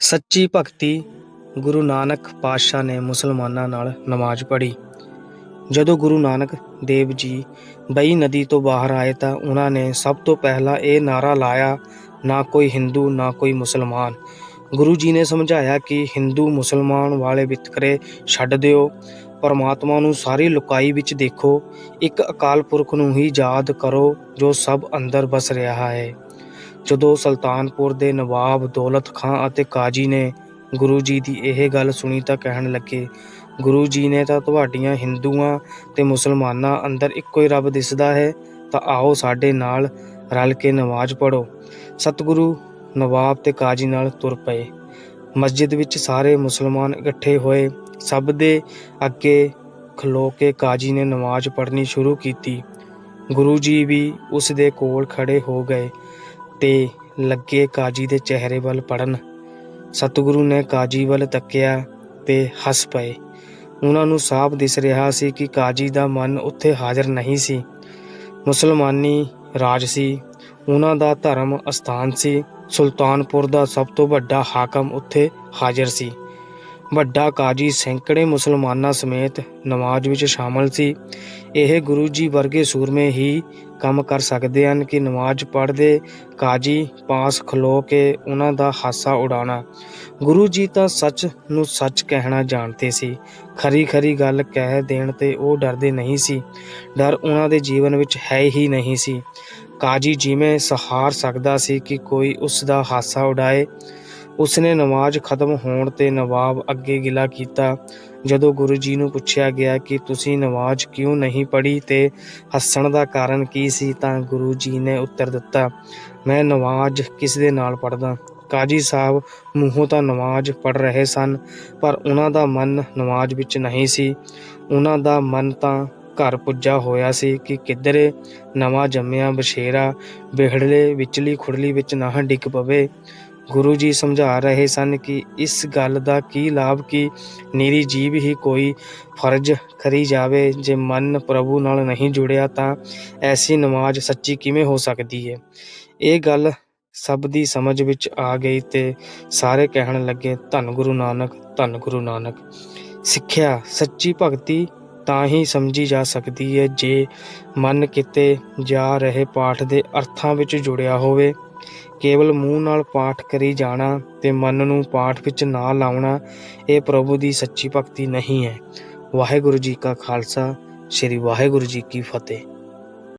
ਸੱਚੀ ਭਗਤੀ ਗੁਰੂ ਨਾਨਕ ਪਾਤਸ਼ਾਹ ਨੇ ਮੁਸਲਮਾਨਾਂ ਨਾਲ ਨਮਾਜ਼ ਪੜ੍ਹੀ। ਜਦੋਂ ਗੁਰੂ ਨਾਨਕ ਦੇਵ ਜੀ ਬਈ ਨਦੀ ਤੋਂ ਬਾਹਰ ਆਏ ਤਾਂ ਉਹਨਾਂ ਨੇ ਸਭ ਤੋਂ ਪਹਿਲਾਂ ਇਹ ਨਾਰਾ ਲਾਇਆ, ਨਾ ਕੋਈ ਹਿੰਦੂ, ਨਾ ਕੋਈ ਮੁਸਲਮਾਨ। ਗੁਰੂ ਜੀ ਨੇ ਸਮਝਾਇਆ ਕਿ ਹਿੰਦੂ ਮੁਸਲਮਾਨ ਵਾਲੇ ਵਿਤਕਰੇ ਛੱਡ ਦਿਓ, ਪਰਮਾਤਮਾ ਨੂੰ ਸਾਰੀ ਲੁਕਾਈ ਵਿੱਚ ਦੇਖੋ, ਇੱਕ ਅਕਾਲ ਪੁਰਖ ਨੂੰ ਹੀ ਯਾਦ ਕਰੋ ਜੋ ਸਭ ਅੰਦਰ ਵਸ ਰਿਹਾ ਹੈ। ਜਦੋਂ ਸੁਲਤਾਨਪੁਰ ਦੇ ਨਵਾਬ ਦੌਲਤ ਖਾਂ ਅਤੇ ਕਾਜੀ ਨੇ ਗੁਰੂ ਜੀ ਦੀ ਇਹ ਗੱਲ ਸੁਣੀ ਤਾਂ ਕਹਿਣ ਲੱਗੇ, ਗੁਰੂ ਜੀ ਨੇ ਤਾਂ ਤੁਹਾਡੀਆਂ ਹਿੰਦੂਆਂ ਤੇ ਮੁਸਲਮਾਨਾਂ ਅੰਦਰ ਇੱਕੋ ਹੀ ਰੱਬ ਦਿਸਦਾ ਹੈ, ਤਾਂ ਆਓ ਸਾਡੇ ਨਾਲ ਰਲ ਕੇ ਨਮਾਜ਼ ਪੜੋ ਸਤਿਗੁਰੂ ਨਵਾਬ ਤੇ ਕਾਜੀ ਨਾਲ ਤੁਰ ਪਏ। ਮਸਜਿਦ ਵਿੱਚ ਸਾਰੇ ਮੁਸਲਮਾਨ ਇਕੱਠੇ ਹੋਏ। ਸਭ ਦੇ ਅੱਗੇ ਖਲੋ ਕੇ ਕਾਜੀ ਨੇ ਨਮਾਜ਼ ਪੜ੍ਹਨੀ ਸ਼ੁਰੂ ਕੀਤੀ। ਗੁਰੂ ਜੀ ਵੀ ਉਸ ਦੇ ਕੋਲ ਖੜੇ ਹੋ ਗਏ। ਤੇ ਲੱਗੇ ਕਾਜੀ ਦੇ ਚਿਹਰੇ ਵੱਲ ਪੜਨ ਸਤਿਗੁਰੂ ਨੇ ਕਾਜੀ ਵੱਲ ਤੱਕਿਆ ਤੇ ਹੱਸ ਪਏ। ਉਹਨਾਂ ਨੂੰ ਸਾਫ਼ ਦਿਸ ਰਿਹਾ ਸੀ ਕਿ ਕਾਜੀ ਦਾ ਮਨ ਉੱਥੇ ਹਾਜ਼ਰ ਨਹੀਂ ਸੀ। ਮੁਸਲਮਾਨੀ ਰਾਜ ਸੀ। ਉਹਨਾਂ ਦਾ ਧਰਮ ਅਸਥਾਨ ਸੀ। ਸੁਲਤਾਨਪੁਰ ਦਾ ਸਭ ਤੋਂ ਵੱਡਾ ਹਾਕਮ ਉੱਥੇ ਹਾਜ਼ਰ ਸੀ। ਵੱਡਾ ਕਾਜੀ ਸੈਂਕੜੇ ਮੁਸਲਮਾਨਾਂ ਸਮੇਤ ਨਮਾਜ਼ ਵਿੱਚ ਸ਼ਾਮਲ ਸੀ। ਇਹ ਗੁਰੂ ਜੀ ਵਰਗੇ ਸੂਰਮੇ ਹੀ ਕੰਮ ਕਰ ਸਕਦੇ ਹਨ ਕਿ ਨਮਾਜ਼ ਪੜ੍ਹਦੇ, ਕਾਜੀ, ਪਾਸ ਖਲੋ ਕੇ ਉਹਨਾਂ ਦਾ ਹਾਸਾ ਉਡਾਉਣਾ। ਗੁਰੂ ਜੀ ਤਾਂ ਸੱਚ ਨੂੰ ਸੱਚ ਕਹਿਣਾ ਜਾਣਦੇ ਸੀ। ਖਰੀ ਖਰੀ ਗੱਲ ਕਹਿ ਦੇਣ ਤੇ ਉਹ ਡਰਦੇ ਨਹੀਂ ਸੀ। ਡਰ ਉਹਨਾਂ ਦੇ ਜੀਵਨ ਵਿੱਚ ਹੈ ਹੀ ਨਹੀਂ ਸੀ। ਕਾਜੀ ਜਿਵੇਂ ਸਹਾਰ ਸਕਦਾ ਸੀ ਕਿ ਕੋਈ ਉਸ ਦਾ ਹਾਸਾ ਉਡਾਏ। ਉਸਨੇ ਨਮਾਜ਼ ਖਤਮ ਹੋਣ ਤੇ ਨਵਾਬ ਅੱਗੇ ਗਿਲਾ ਕੀਤਾ। ਜਦੋਂ ਗੁਰੂ ਜੀ ਨੂੰ ਪੁੱਛਿਆ ਗਿਆ ਕਿ ਤੁਸੀਂ ਨਮਾਜ਼ ਕਿਉਂ ਨਹੀਂ ਪੜ੍ਹੀ ਤੇ ਹੱਸਣ ਦਾ ਕਾਰਨ ਕੀ ਸੀ ਤਾਂ ਗੁਰੂ ਜੀ ਨੇ ਉੱਤਰ ਦਿੱਤਾ, ਮੈਂ ਨਮਾਜ਼ ਕਿਸ ਦੇ ਨਾਲ ਪੜਦਾ ਕਾਜੀ ਸਾਹਿਬ ਮੂੰਹੋਂ ਤਾਂ ਨਮਾਜ਼ ਪੜ੍ਹ ਰਹੇ ਸਨ, ਪਰ ਉਹਨਾਂ ਦਾ ਮਨ ਨਮਾਜ਼ ਵਿੱਚ ਨਹੀਂ ਸੀ। ਉਹਨਾਂ ਦਾ ਮਨ ਤਾਂ ਘਰ ਪੁੱਜਾ ਹੋਇਆ ਸੀ ਕਿ ਕਿੱਧਰੇ ਨਵਾਂ ਜੰਮਿਆ ਬਸ਼ੇਰਾ ਵਿਹੜਲੇ ਵਿਚਲੀ ਖੁਰਲੀ ਵਿੱਚ ਨਾ ਡਿੱਗ ਪਵੇ। ਗੁਰੂ ਜੀ ਸਮਝਾ ਰਹੇ ਸਨ ਕਿ ਇਸ ਗੱਲ ਦਾ ਕੀ ਲਾਭ ਕਿ ਨੀਰੀ ਜੀਵ ਹੀ ਕੋਈ ਫਰਜ਼ ਕਰੀ ਜਾਵੇ। ਜੇ ਮਨ ਪ੍ਰਭੂ ਨਾਲ ਨਹੀਂ ਜੁੜਿਆ ਤਾਂ ਐਸੀ ਨਮਾਜ਼ ਸੱਚੀ ਕਿਵੇਂ ਹੋ ਸਕਦੀ ਹੈ ਇਹ ਗੱਲ ਸਭ ਦੀ ਸਮਝ ਵਿੱਚ ਆ ਗਈ ਤੇ ਸਾਰੇ ਕਹਿਣ ਲੱਗੇ, ਧੰਨ ਗੁਰੂ ਨਾਨਕ, ਧੰਨ ਗੁਰੂ ਨਾਨਕ। ਸਿੱਖਿਆ ਸੱਚੀ ਭਗਤੀ ਤਾਂ ਹੀ ਸਮਝੀ ਜਾ ਸਕਦੀ ਹੈ ਜੇ ਮਨ ਕਿਤੇ ਜਾ ਰਹੇ ਪਾਠ ਦੇ ਅਰਥਾਂ ਵਿੱਚ ਜੁੜਿਆ ਹੋਵੇ। ਕੇਵਲ ਮੂੰਹ ਨਾਲ ਪਾਠ ਕਰੀ ਜਾਣਾ ਤੇ ਮਨ ਨੂੰ ਪਾਠ ਵਿੱਚ ਨਾ ਲਾਉਣਾ, ਇਹ ਪ੍ਰਭੂ ਦੀ ਸੱਚੀ ਭਗਤੀ ਨਹੀਂ ਹੈ। ਵਾਹਿਗੁਰੂ ਜੀ ਕਾ ਖਾਲਸਾ, ਸ੍ਰੀ ਵਾਹਿਗੁਰੂ ਜੀ ਕੀ ਫਤਿਹ।